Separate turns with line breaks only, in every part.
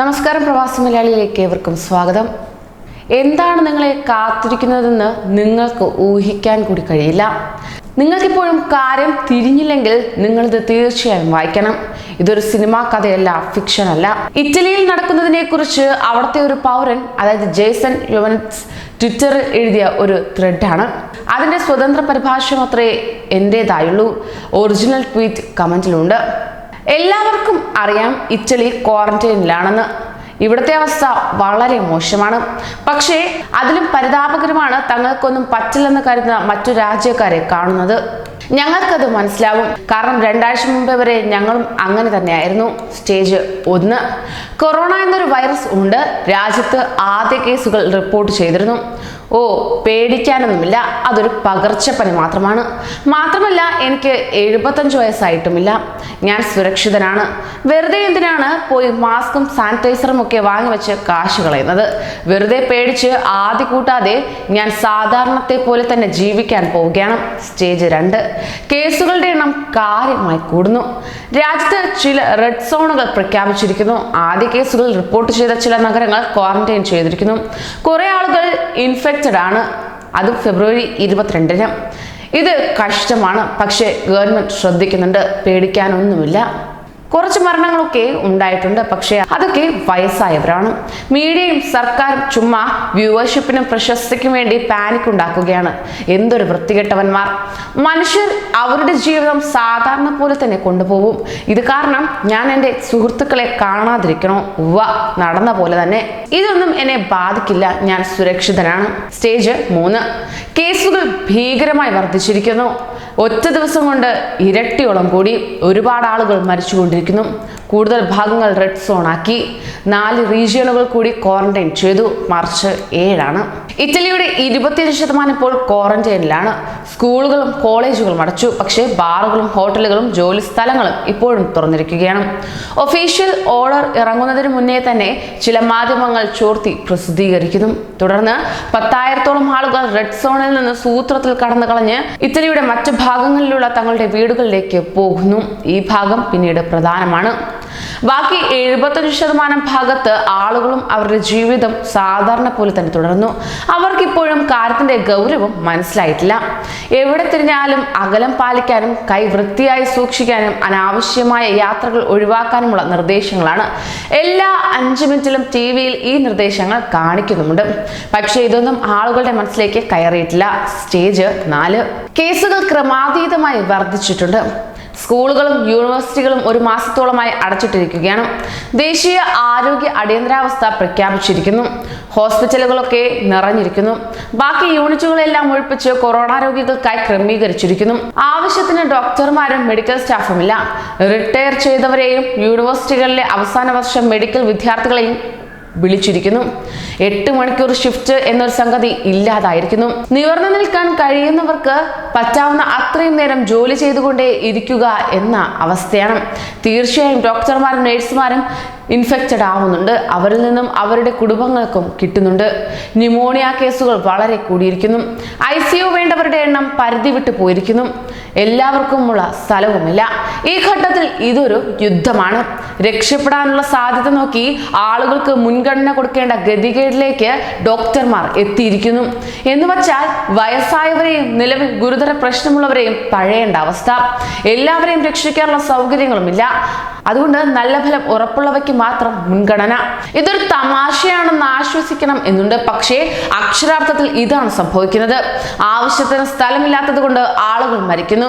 നമസ്കാരം പ്രവാസി മലയാളിയിലേക്ക് ഏവർക്കും സ്വാഗതം. എന്താണ് നിങ്ങളെ കാത്തിരിക്കുന്നതെന്ന് നിങ്ങൾക്ക് ഊഹിക്കാൻ കൂടി കഴിയില്ല. നിങ്ങൾക്കിപ്പോഴും കാര്യം തിരിഞ്ഞില്ലെങ്കിൽ നിങ്ങളിത് തീർച്ചയായും വായിക്കണം. ഇതൊരു സിനിമാ കഥയല്ല ഫിക്ഷൻ അല്ല. ഇറ്റലിയിൽ നടക്കുന്നതിനെ കുറിച്ച് അവിടുത്തെ ഒരു പൗരൻ അതായത് ജേസൺ യുവൻസ് ട്വിറ്ററിൽ എഴുതിയ ഒരു ത്രെഡാണ് അതിന്റെ സ്വതന്ത്ര പരിഭാഷ മാത്രമേ എന്റേതായുള്ളൂ ഒറിജിനൽ ട്വീറ്റ് കമന്റിലുണ്ട്. എല്ലാവർക്കും അറിയാം ഇറ്റലി ക്വാറന്റൈനിലാണെന്ന്. ഇവിടുത്തെ അവസ്ഥ വളരെ മോശമാണ്. പക്ഷേ അതിലും പരിതാപകരമാണ് തങ്ങൾക്കൊന്നും പറ്റില്ലെന്ന് കരുതുന്ന മറ്റു രാജ്യക്കാരെ കാണുന്നത്. ഞങ്ങൾക്കത് മനസ്സിലാവും. കാരണം രണ്ടാഴ്ച മുമ്പേ വരെ ഞങ്ങളും അങ്ങനെ തന്നെയായിരുന്നു. സ്റ്റേജ് ഒന്ന്. കൊറോണ എന്നൊരു വൈറസ് ഉണ്ട്. രാജ്യത്ത് ആദ്യ കേസുകൾ റിപ്പോർട്ട് ചെയ്തിരുന്നു. ഓ പേടിക്കാനൊന്നുമില്ല. അതൊരു പകർച്ചപ്പനി മാത്രമാണ്. മാത്രമല്ല എനിക്ക് എഴുപത്തഞ്ച് വയസ്സായിട്ടുമില്ല. ഞാൻ സുരക്ഷിതനാണ്. വെറുതെ എന്തിനാണ് പോയി മാസ്കും സാനിറ്റൈസറും ഒക്കെ വാങ്ങിവെച്ച് കാശ് കളയുന്നത്? വെറുതെ പേടിച്ച് ആദ്യ കൂട്ടാതെ ഞാൻ സാധാരണത്തെ പോലെ തന്നെ ജീവിക്കാൻ പോവുകയാണ്. സ്റ്റേജ് രണ്ട്. കേസുകളുടെ എണ്ണം കാര്യമായി കൂടുന്നു. രാജ്യത്ത് ചില റെഡ് സോണുകൾ പ്രഖ്യാപിച്ചിരിക്കുന്നു. ആദ്യ കേസുകൾ റിപ്പോർട്ട് ചെയ്ത ചില നഗരങ്ങൾ ക്വാറന്റൈൻ ചെയ്തിരിക്കുന്നു. കുറെ ആളുകൾ ഇൻഫെക്റ്റഡ് ആണ്. അത് ഫെബ്രുവരി ഇരുപത്തിരണ്ടിന്. ഇത് കഷ്ടമാണ്. പക്ഷേ ഗവൺമെന്റ് ശ്രദ്ധിക്കുന്നുണ്ട്. പേടിക്കാനൊന്നുമില്ല. കുറച്ച് മരണങ്ങളൊക്കെ ഉണ്ടായിട്ടുണ്ട്. പക്ഷേ അതൊക്കെ വയസ്സായവരാണ്. മീഡിയയും സർക്കാർ ചുമ്മാ വ്യൂവർഷിപ്പിനും പ്രശസ്തിക്കും വേണ്ടി പാനിക് ഉണ്ടാക്കുകയാണ്. എന്തൊരു വൃത്തികെട്ടവന്മാർ. മനുഷ്യർ അവരുടെ ജീവിതം സാധാരണ പോലെ തന്നെ കൊണ്ടുപോകും. ഇത് കാരണം ഞാൻ എന്റെ സുഹൃത്തുക്കളെ കാണാതിരിക്കണോ? ഉവ നടന്ന പോലെ തന്നെ. ഇതൊന്നും എന്നെ ബാധിക്കില്ല. ഞാൻ സുരക്ഷിതനാണ്. സ്റ്റേജ് മൂന്ന്. കേസുകൾ ഭീകരമായി വർദ്ധിച്ചിരിക്കുന്നു. ഒറ്റ ദിവസം കൊണ്ട് ഇരട്ടിയോളം കൂടി ഒരുപാട് ആളുകൾ മരിച്ചുകൊണ്ടിരിക്കുന്നു. കൂടുതൽ ഭാഗങ്ങൾ റെഡ് സോണാക്കി നാല് റീജിയണുകൾ കൂടി ക്വാറന്റൈൻ ചെയ്തു. മാർച്ച് ഏഴാണ്. ഇറ്റലിയുടെ ഇരുപത്തിയഞ്ച് ശതമാനം ഇപ്പോൾ ക്വാറന്റൈനിലാണ് സ്കൂളുകളും കോളേജുകളും അടച്ചു. പക്ഷേ ബാറുകളും ഹോട്ടലുകളും ജോലി സ്ഥലങ്ങളും ഇപ്പോഴും തുറന്നിരിക്കുകയാണ്. ഒഫീഷ്യൽ ഓർഡർ ഇറങ്ങുന്നതിന് മുന്നേ തന്നെ ചില മാധ്യമങ്ങൾ ചോർത്തി പ്രസിദ്ധീകരിക്കുന്നു. തുടർന്ന് പത്തായിരത്തോളം ആളുകൾ റെഡ് സോണിൽ നിന്ന് സൂത്രത്തിൽ കടന്നു കളഞ്ഞ് ഇറ്റലിയുടെ മറ്റു ഭാഗങ്ങളിലുള്ള തങ്ങളുടെ വീടുകളിലേക്ക് പോകുന്നു. ഈ ഭാഗം പിന്നീട് പ്രധാനമാണ്. ബാക്കി എഴുപത്തഞ്ച് ശതമാനം ഭാഗത്ത് ആളുകളും അവരുടെ ജീവിതം സാധാരണ പോലെ തന്നെ തുടർന്നു. അവർക്കിപ്പോഴും കാര്യത്തിന്റെ ഗൗരവം മനസ്സിലായിട്ടില്ല. എവിടെ തിരിഞ്ഞാലും അകലം പാലിക്കാനും കൈ വൃത്തിയായി സൂക്ഷിക്കാനും അനാവശ്യമായ യാത്രകൾ ഒഴിവാക്കാനുമുള്ള നിർദ്ദേശങ്ങളാണ്. എല്ലാ അഞ്ച് മിനിറ്റിലും ടി വിയിൽ ഈ നിർദ്ദേശങ്ങൾ കാണിക്കുന്നുമുണ്ട്. പക്ഷേ ഇതൊന്നും ആളുകളുടെ മനസ്സിലേക്ക് കയറിയിട്ടില്ല. സ്റ്റേജ് നാല്. കേസുകൾ ക്രമാതീതമായി വർദ്ധിച്ചിട്ടുണ്ട്. സ്കൂളുകളും യൂണിവേഴ്സിറ്റികളും ഒരു മാസത്തോളമായി അടച്ചിട്ടിരിക്കുകയാണ്. ദേശീയ ആരോഗ്യ അടിയന്തരാവസ്ഥ പ്രഖ്യാപിച്ചിരിക്കുന്നു. ഹോസ്പിറ്റലുകളൊക്കെ നിറഞ്ഞിരിക്കുന്നു. ബാക്കി യൂണിറ്റുകളെല്ലാം ഒഴിപ്പിച്ച് കൊറോണ രോഗികൾക്കായി ക്രമീകരിച്ചിരിക്കുന്നു. ആവശ്യത്തിന് ഡോക്ടർമാരും മെഡിക്കൽ സ്റ്റാഫും ഇല്ല റിട്ടയർ ചെയ്തവരെയും യൂണിവേഴ്സിറ്റികളിലെ അവസാന വർഷം മെഡിക്കൽ വിദ്യാർത്ഥികളെയും വിളിച്ചിരിക്കുന്നു. എട്ട് മണിക്കൂർ ഷിഫ്റ്റ് എന്നൊരു സംഗതി ഇല്ലാതായിരിക്കുന്നു. നിവർന്നു നിൽക്കാൻ കഴിയുന്നവർക്ക് പറ്റാവുന്ന അത്രയും നേരം ജോലി ചെയ്തുകൊണ്ടേ ഇരിക്കുക എന്ന അവസ്ഥയാണ്. തീർച്ചയായും ഡോക്ടർമാരും നഴ്സുമാരും ഇൻഫെക്റ്റഡ് ആവുന്നുണ്ട്. അവരിൽ നിന്നും അവരുടെ കുടുംബങ്ങൾക്കും കിട്ടുന്നുണ്ട്. ന്യൂമോണിയ കേസുകൾ വളരെ കൂടിയിരിക്കുന്നു. ഐ സി യു വേണ്ടവരുടെ എണ്ണം പരിധി വിട്ടു പോയിരിക്കുന്നു. എല്ലാവർക്കുമുള്ള സ്ഥലവുമില്ല. ഈ ഘട്ടത്തിൽ ഇതൊരു യുദ്ധമാണ്. രക്ഷപ്പെടാനുള്ള സാധ്യത നോക്കി ആളുകൾക്ക് മുൻഗണന കൊടുക്കേണ്ട ഗതികേടിലേക്ക് ഡോക്ടർമാർ എത്തിയിരിക്കുന്നു. എന്ന് വച്ചാൽ വയസ്സായവരെയും നിലവിൽ ഗുരുതര പ്രശ്നമുള്ളവരെയും തഴയേണ്ട അവസ്ഥ. എല്ലാവരെയും രക്ഷിക്കാനുള്ള സൗകര്യങ്ങളുമില്ല. അതുകൊണ്ട് നല്ല ഫലം ഉറപ്പുള്ളവയ്ക്ക് മാത്രം മുൻഗണന. ഇതൊരു തമാശയാണെന്ന് ആശ്വസിക്കണം എന്നുണ്ട്. പക്ഷേ അക്ഷരാർത്ഥത്തിൽ ഇതാണ് സംഭവിക്കുന്നത്. ആവശ്യത്തിന് സ്ഥലമില്ലാത്തത് കൊണ്ട് ആളുകൾ മരിക്കുന്നു.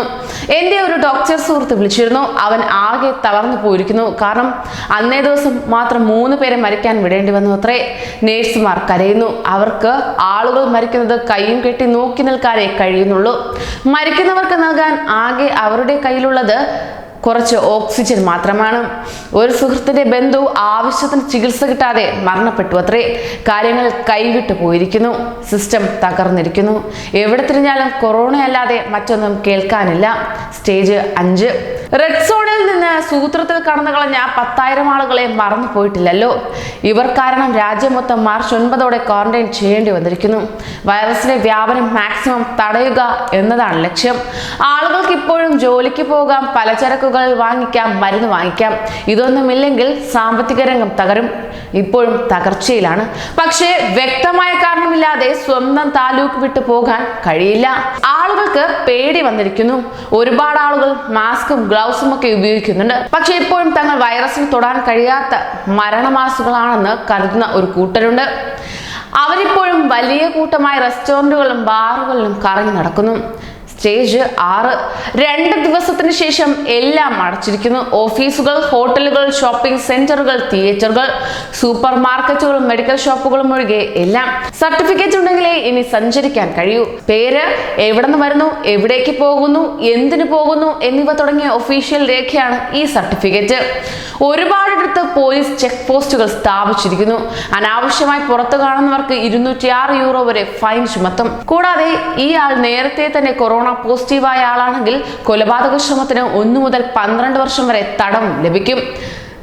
എന്റെ ഒരു ഡോക്ടർ സുഹൃത്ത് വിളിച്ചിരുന്നു. അവൻ ആകെ തളർന്നു പോയിരിക്കുന്നു. കാരണം അന്നേ ദിവസം മാത്രം മൂന്ന് പേരെ മരിക്കാൻ വിടേണ്ടി വന്നു അത്രേ നേഴ്സുമാർ കരയുന്നു. അവർക്ക് ആളുകൾ മരിക്കുന്നത് കൈയും കെട്ടി നോക്കി നിൽക്കാനേ കഴിയുന്നുള്ളൂ. മരിക്കുന്നവർക്ക് നൽകാൻ ആകെ അവരുടെ കയ്യിലുള്ളത് കുറച്ച് ഓക്സിജൻ മാത്രമാണ്. ഒരു സുഹൃത്തിന്റെ ബന്ധു ആവശ്യത്തിന് ചികിത്സ കിട്ടാതെ മരണപ്പെട്ടു അത്രേ. കാര്യങ്ങൾ കൈവിട്ടു പോയിരിക്കുന്നു. സിസ്റ്റം തകർന്നിരിക്കുന്നു. എവിടെ തിരിഞ്ഞാലും കൊറോണ അല്ലാതെ മറ്റൊന്നും കേൾക്കാനില്ല. സ്റ്റേജ് അഞ്ച്. റെഡ് സോണിൽ നിന്ന് സൂത്രത്തിൽ കടന്നു കളഞ്ഞ പത്തായിരം ആളുകളെ മറന്നു പോയിട്ടില്ലല്ലോ. ഇവർ കാരണം രാജ്യം മൊത്തം മാർച്ച് ഒൻപതോടെ ക്വാറന്റൈൻ ചെയ്യേണ്ടി വന്നിരിക്കുന്നു. വൈറസിന്റെ വ്യാപനം മാക്സിമം തടയുക എന്നതാണ് ലക്ഷ്യം. ആളുകൾക്ക് ഇപ്പോഴും ജോലിക്ക് പോകാം പലചരക്കുകൾ വാങ്ങിക്കാം മരുന്ന് വാങ്ങിക്കാം. ഇതൊന്നുമില്ലെങ്കിൽ സാമ്പത്തിക രംഗം തകരും. ഇപ്പോഴും തകർച്ചയിലാണ്. പക്ഷേ വ്യക്തമായ കാരണമില്ലാതെ സ്വന്തം താലൂക്ക് വിട്ടു പോകാൻ കഴിയില്ല. ആളുകൾക്ക് പേടി വന്നിരിക്കുന്നു. ഒരുപാട് ആളുകൾ മാസ്കും ഗ്ലൗസും ഒക്കെ ഉപയോഗിക്കുന്നുണ്ട്. പക്ഷേ ഇപ്പോഴും തങ്ങൾ വൈറസിന് തൊടാൻ കഴിയാത്ത മരണമാസുകളാണെന്ന് കരുതുന്ന ഒരു കൂട്ടരുണ്ട്. അവരിപ്പോഴും വലിയ കൂട്ടമായി റെസ്റ്റോറന്റുകളിലും ബാറുകളിലും കറങ്ങി നടക്കുന്നു. സ്റ്റേജ് ആറ്. രണ്ട് ദിവസത്തിന് ശേഷം എല്ലാം അടച്ചിരിക്കുന്നു. ഓഫീസുകൾ ഹോട്ടലുകൾ ഷോപ്പിംഗ് സെന്ററുകൾ തിയേറ്ററുകൾ സൂപ്പർ മാർക്കറ്റുകളും മെഡിക്കൽ ഷോപ്പുകളും ഒഴികെ എല്ലാം സർട്ടിഫിക്കറ്റ് ഉണ്ടെങ്കിലേ ഇനി സഞ്ചരിക്കാൻ കഴിയൂ. പേര് എവിടെ നിന്ന് വരുന്നു എവിടേക്ക് പോകുന്നു എന്തിനു പോകുന്നു എന്നിവ തുടങ്ങിയ ഒഫീഷ്യൽ രേഖയാണ് ഈ സർട്ടിഫിക്കറ്റ്. ഒരുപാടിടത്ത് പോലീസ് ചെക്ക് പോസ്റ്റുകൾ സ്ഥാപിച്ചിരിക്കുന്നു. അനാവശ്യമായി പുറത്തു കാണുന്നവർക്ക് ഇരുന്നൂറ്റി ആറ് യൂറോ വരെ ഫൈൻ ചുമത്തും. കൂടാതെ ഈ ആൾ നേരത്തെ തന്നെ കൊറോണ പോസിറ്റീവായ ആളാണെങ്കിൽ കൊലപാതക ശ്രമത്തിന് ഒന്നു മുതൽ പന്ത്രണ്ട് വർഷം വരെ തടവും ലഭിക്കും.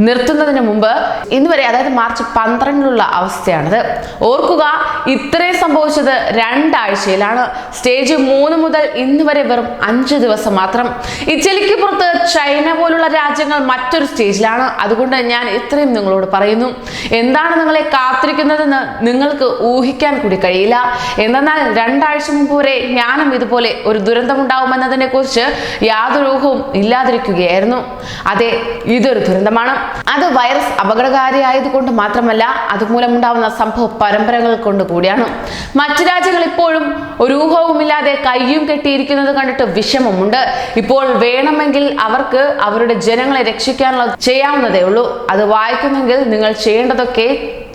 നിർത്തുന്നതിന് മുമ്പ് ഇന്ന് വരെ അതായത് മാർച്ച് പന്ത്രണ്ടിലുള്ള അവസ്ഥയാണിത്. ഓർക്കുക ഇത്രയും സംഭവിച്ചത് രണ്ടാഴ്ചയിലാണ്. സ്റ്റേജ് മൂന്ന് മുതൽ ഇന്ന് വരെ വെറും അഞ്ച് ദിവസം മാത്രം. ഇറ്റലിക്ക് പുറത്ത് ചൈന പോലുള്ള രാജ്യങ്ങൾ മറ്റൊരു സ്റ്റേജിലാണ്. അതുകൊണ്ട് ഞാൻ ഇത്രയും നിങ്ങളോട് പറയുന്നു. എന്താണ് നിങ്ങളെ കാത്തിരിക്കുന്നതെന്ന് നിങ്ങൾക്ക് ഊഹിക്കാൻ കൂടി കഴിയില്ല. എന്നാൽ രണ്ടാഴ്ച മുമ്പ് വരെ ഞാനും ഇതുപോലെ ഒരു ദുരന്തമുണ്ടാവുമെന്നതിനെ കുറിച്ച് യാതൊരു ഊഹവും ഇല്ലാതിരിക്കുകയായിരുന്നു. അതെ ഇതൊരു ദുരന്തമാണ്. അത് വൈറസ് അപകടകാരിയായതുകൊണ്ട് മാത്രമല്ല അതുമൂലമുണ്ടാവുന്ന സംഭവ പരമ്പരകൾ കൊണ്ട് കൂടിയാണ്. മറ്റു രാജ്യങ്ങൾ ഇപ്പോഴും ഒരു ഊഹവുമില്ലാതെ കയ്യും കെട്ടിയിരിക്കുന്നത് കണ്ടിട്ട് വിഷമമുണ്ട്. ഇപ്പോൾ വേണമെങ്കിൽ അവർക്ക് അവരുടെ ജനങ്ങളെ രക്ഷിക്കാനുള്ള ചെയ്യാവുന്നതേ ഉള്ളൂ. അത് വായിക്കുന്നെങ്കിൽ നിങ്ങൾ ചെയ്യേണ്ടതൊക്കെ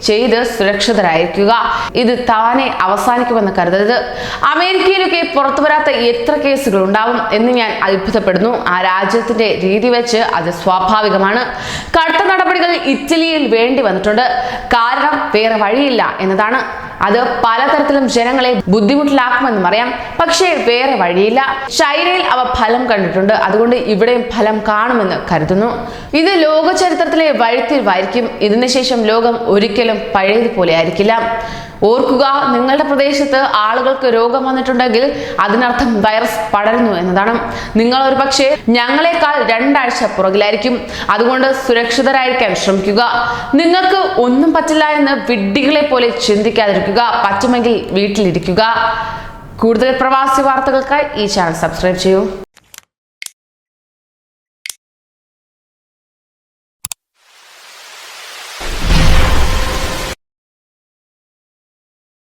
ചെയ്ത് സുരക്ഷിതരായിരിക്കുക. ഇത് താനെ അവസാനിക്കുമെന്ന് കരുതരുത്. അമേരിക്കയിലൊക്കെ പുറത്തു വരാത്ത എത്ര കേസുകൾ ഉണ്ടാവും എന്ന് ഞാൻ അത്ഭുതപ്പെടുന്നു. ആ രാജ്യത്തിന്റെ രീതി വെച്ച് അത് സ്വാഭാവികമാണ്. കടുത്ത നടപടികൾ ഇറ്റലിയിൽ വേണ്ടി വന്നിട്ടുണ്ട്. കാരണം വേറെ വഴിയില്ല എന്നതാണ്. അത് പലതരത്തിലും ജനങ്ങളെ ബുദ്ധിമുട്ടിലാക്കുമെന്നും അറിയാം. പക്ഷേ വേറെ വഴിയില്ല. ചൈനയിൽ അവ ഫലം കണ്ടിട്ടുണ്ട്. അതുകൊണ്ട് ഇവിടെയും ഫലം കാണുമെന്ന് കരുതുന്നു. ഇത് ലോക ചരിത്രത്തിലെ വഴിത്തിരിവായിരിക്കും ഇതിനുശേഷം ലോകം ഒരിക്കലും പഴയതുപോലെ ആയിരിക്കില്ല ഓർക്കുക നിങ്ങളുടെ പ്രദേശത്ത് ആളുകൾക്ക് രോഗം വന്നിട്ടുണ്ടെങ്കിൽ അതിനർത്ഥം വൈറസ് പടരുന്നു എന്നതാണ്. നിങ്ങൾ ഒരു പക്ഷേ ഞങ്ങളെക്കാൾ രണ്ടാഴ്ച പുറകിലായിരിക്കും. അതുകൊണ്ട് സുരക്ഷിതരായിരിക്കാൻ ശ്രമിക്കുക. നിങ്ങൾക്ക് ഒന്നും പറ്റില്ല എന്ന് വിഡ്ഢികളെ പോലെ ചിന്തിക്കാതിരിക്കുക. പറ്റുമെങ്കിൽ വീട്ടിലിരിക്കുക. കൂടുതൽ പ്രവാസി വാർത്തകൾക്കായി ഈ ചാനൽ സബ്സ്ക്രൈബ് ചെയ്യൂ.